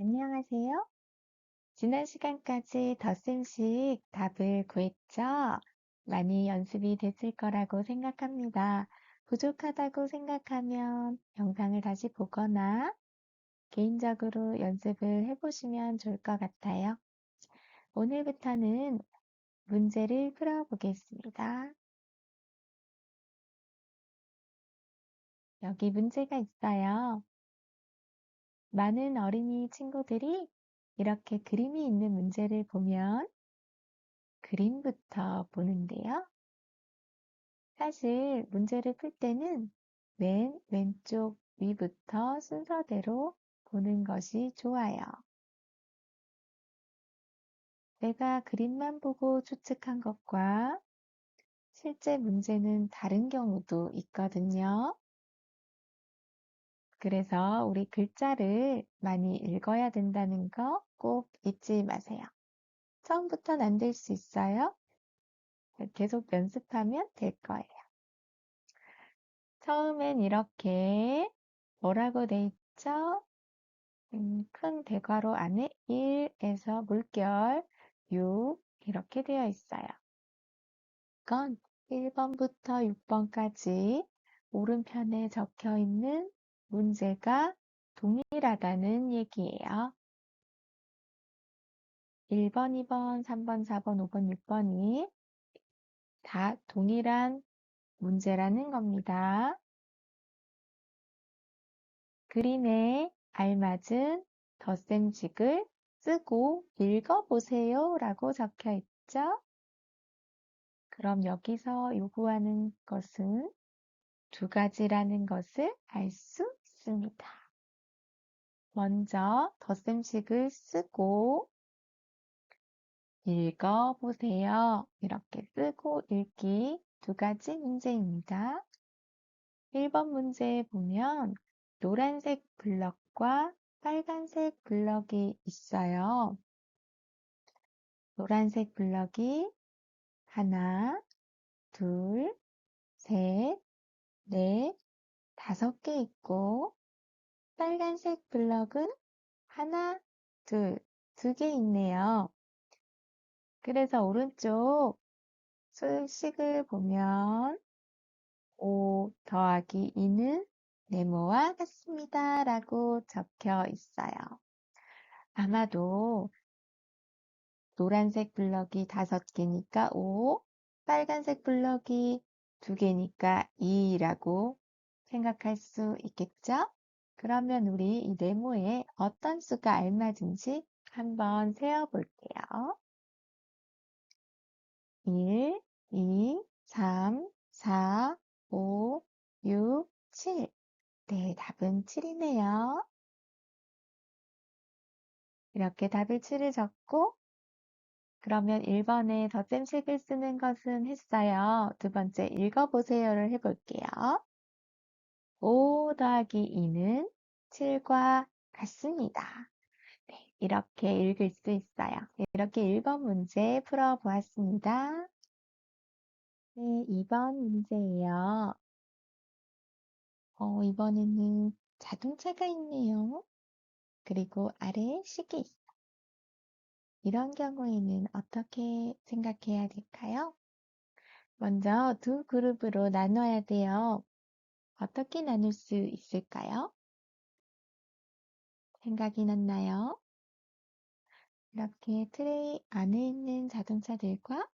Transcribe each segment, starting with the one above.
안녕하세요. 지난 시간까지 덧셈식 답을 구했죠? 많이 연습이 됐을 거라고 생각합니다. 부족하다고 생각하면 영상을 다시 보거나 개인적으로 연습을 해보시면 좋을 것 같아요. 오늘부터는 문제를 풀어보겠습니다. 여기 문제가 있어요. 많은 어린이 친구들이 이렇게 그림이 있는 문제를 보면 그림부터 보는데요. 사실 문제를 풀 때는 맨 왼쪽 위부터 순서대로 보는 것이 좋아요. 내가 그림만 보고 추측한 것과 실제 문제는 다른 경우도 있거든요. 그래서 우리 글자를 많이 읽어야 된다는 거 꼭 잊지 마세요. 처음부터는 안 될 수 있어요. 계속 연습하면 될 거예요. 처음엔 이렇게 뭐라고 돼 있죠? 음, 큰 대괄호 안에 1에서 물결 6 이렇게 되어 있어요. 이건 1번부터 6번까지 오른편에 적혀 있는 문제가 동일하다는 얘기예요. 1번, 2번, 3번, 4번, 5번, 6번이 다 동일한 문제라는 겁니다. 그림에 알맞은 덧셈식을 쓰고 읽어보세요 라고 적혀 있죠. 그럼 여기서 요구하는 것은 두 가지라는 것을 알 수 있습니다. 먼저 덧셈식을 쓰고 읽어보세요. 이렇게 쓰고 읽기 두 가지 문제입니다. 1번 문제에 보면 노란색 블럭과 빨간색 블럭이 있어요. 노란색 블럭이 하나, 둘, 셋, 넷, 다섯 개 있고 빨간색 블럭은 하나, 둘, 두 개 있네요. 그래서 오른쪽 수식을 보면 5 더하기 2는 네모와 같습니다. 라고 적혀 있어요. 아마도 노란색 블럭이 5개니까 5, 빨간색 블럭이 2개니까 2라고 생각할 수 있겠죠? 그러면 우리 이 네모에 어떤 수가 알맞은지 한번 세어볼게요. 1, 2, 3, 4, 5, 6, 7. 네, 답은 7이네요. 이렇게 답을 7을 적고 그러면 1번에 덧셈식을 쓰는 것은 했어요. 두 번째 읽어보세요를 해볼게요. 5 더하기 2는 7과 같습니다. 네, 이렇게 읽을 수 있어요. 이렇게 1번 문제 풀어보았습니다. 네, 2번 문제예요. 어, 이번에는 자동차가 있네요. 그리고 아래에 시계 있어요. 이런 경우에는 어떻게 생각해야 될까요? 먼저 두 그룹으로 나눠야 돼요. 어떻게 나눌 수 있을까요? 생각이 났나요? 이렇게 트레이 안에 있는 자동차들과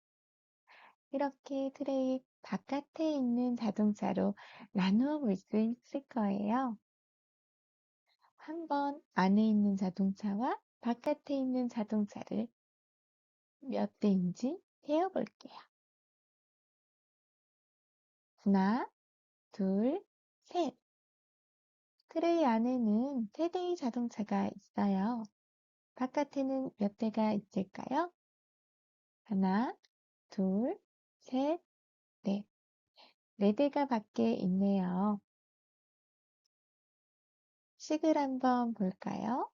이렇게 트레이 바깥에 있는 자동차로 나누어 볼 수 있을 거예요. 한번 안에 있는 자동차와 바깥에 있는 자동차를 몇 대인지 세어 볼게요. 하나, 둘, 셋. 트레이 안에는 세 대의 자동차가 있어요. 바깥에는 몇 대가 있을까요? 하나, 둘, 셋, 넷. 네 대가 밖에 있네요. 식을 한번 볼까요?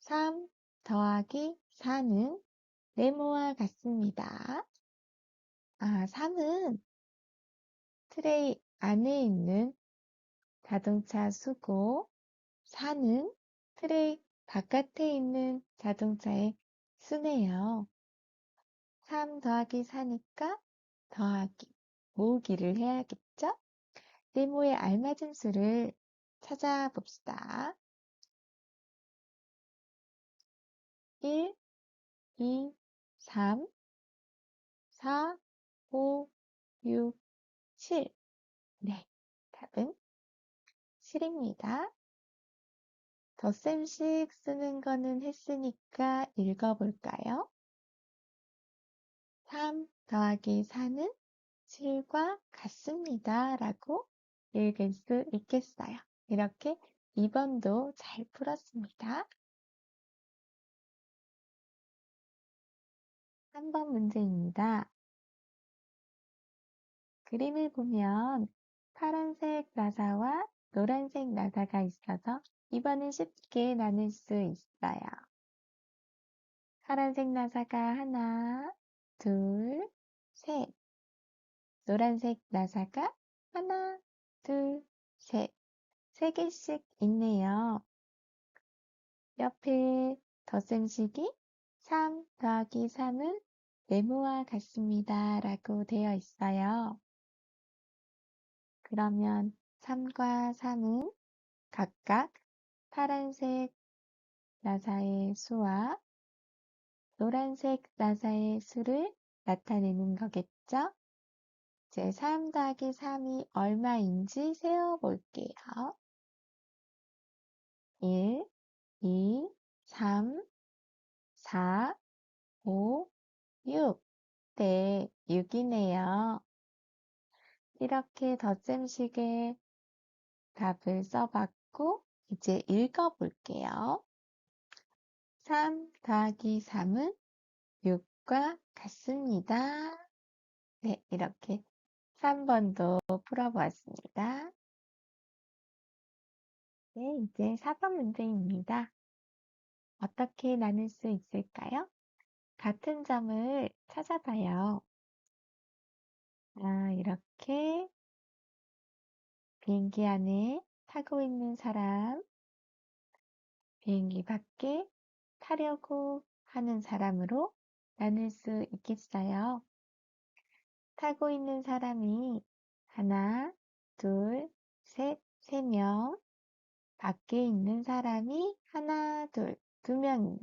3 더하기 4는 네모와 같습니다. 아, 3은 트레이 안에 있는 자동차 수고 4는 트랙 바깥에 있는 자동차의 수네요. 3 더하기 4니까 더하기, 모으기를 해야겠죠? 네모에 알맞은 수를 찾아봅시다. 1, 2, 3, 4, 5, 6, 7. 네, 답은 7입니다. 덧셈식 쓰는 거는 했으니까 읽어볼까요? 3 더하기 4는 7과 같습니다. 라고 읽을 수 있겠어요. 이렇게 2번도 잘 풀었습니다. 3번 문제입니다. 그림을 보면 파란색 나사와 노란색 나사가 있어서 2번은 쉽게 나눌 수 있어요. 파란색 나사가 하나, 둘, 셋. 노란색 나사가 하나, 둘, 셋. 세 개씩 있네요. 옆에 덧셈식이 3 더하기 3은 네모와 같습니다. 라고 되어 있어요. 그러면 3과 3은 각각 파란색 나사의 수와 노란색 나사의 수를 나타내는 거겠죠? 이제 3 더하기 3이 얼마인지 세어볼게요. 1, 2, 3, 4, 5, 6. 네, 6이네요. 이렇게 덧셈식의 답을 써봤고, 이제 읽어볼게요. 3 더하기 3은 6과 같습니다. 네, 이렇게 3번도 풀어보았습니다. 네, 이제 4번 문제입니다. 어떻게 나눌 수 있을까요? 같은 점을 찾아봐요. 아, 이렇게 비행기 안에 타고 있는 사람, 비행기 밖에 타려고 하는 사람으로 나눌 수 있겠어요. 타고 있는 사람이 하나, 둘, 셋, 세 명. 밖에 있는 사람이 하나, 둘, 두 명이.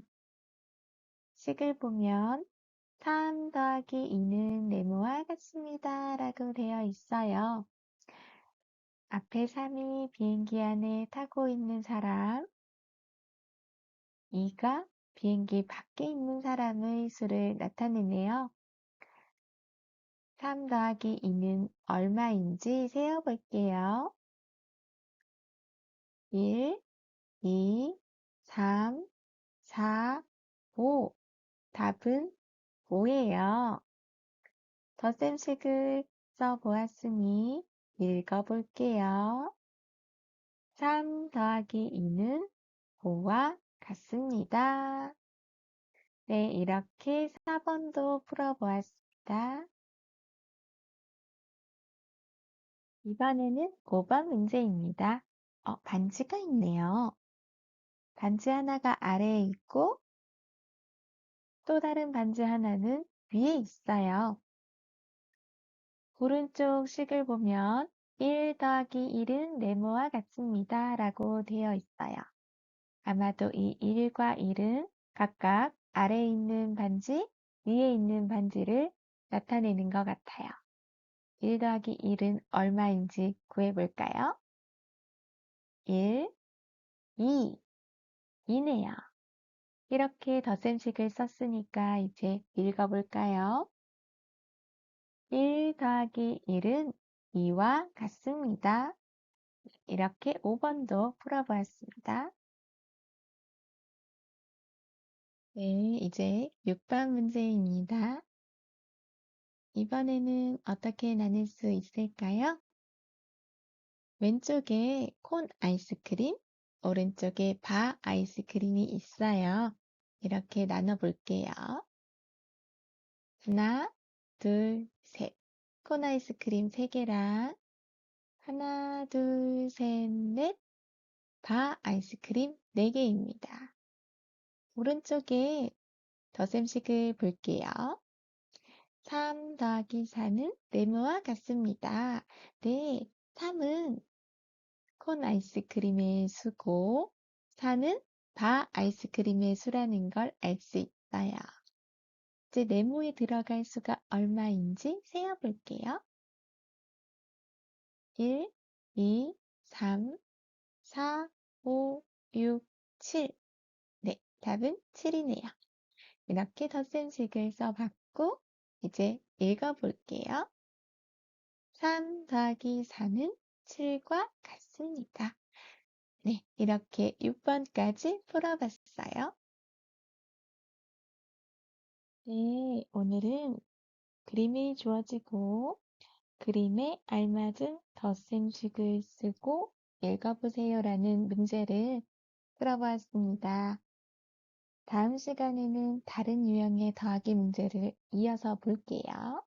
식을 보면 3 더하기 2는 네모와 같습니다. 라고 되어 있어요. 앞에 3이 비행기 안에 타고 있는 사람, 2가 비행기 밖에 있는 사람의 수를 나타내네요. 3 더하기 2는 얼마인지 세어볼게요. 1, 2, 3, 4, 5. 답은 5예요. 덧셈식을 써보았으니 읽어볼게요. 3 더하기 2는 5와 같습니다. 네, 이렇게 4번도 풀어보았습니다. 이번에는 5번 문제입니다. 어, 반지가 있네요. 반지 하나가 아래에 있고 또 다른 반지 하나는 위에 있어요. 오른쪽 식을 보면 1 더하기 1은 네모와 같습니다. 라고 되어 있어요. 아마도 이 1과 1은 각각 아래에 있는 반지, 위에 있는 반지를 나타내는 것 같아요. 1 더하기 1은 얼마인지 구해볼까요? 1, 2, 2네요. 이렇게 덧셈식을 썼으니까 이제 읽어볼까요? 1 더하기 1은 2와 같습니다. 이렇게 5번도 풀어보았습니다. 네, 이제 6번 문제입니다. 이번에는 어떻게 나눌 수 있을까요? 왼쪽에 콘 아이스크림, 오른쪽에 바 아이스크림이 있어요. 이렇게 나눠볼게요. 하나, 둘, 셋. 콘 아이스크림 3개랑 하나, 둘, 셋, 넷. 바 아이스크림 4개입니다. 오른쪽에 덧셈식을 볼게요. 3 더하기 4는 네모와 같습니다. 네, 3은 콘 아이스크림의 수고, 4는 바 아이스크림의 수라는 걸 알 수 있어요. 이제 네모에 들어갈 수가 얼마인지 세어볼게요. 1, 2, 3, 4, 5, 6, 7. 네, 답은 7이네요. 이렇게 덧셈식을 써봤고, 이제 읽어볼게요. 3 더하기 4는 7과 같습니다. 네, 이렇게 6번까지 풀어봤어요. 네, 오늘은 그림이 주어지고 그림에 알맞은 덧셈식을 쓰고 읽어보세요라는 문제를 풀어보았습니다. 다음 시간에는 다른 유형의 더하기 문제를 이어서 볼게요.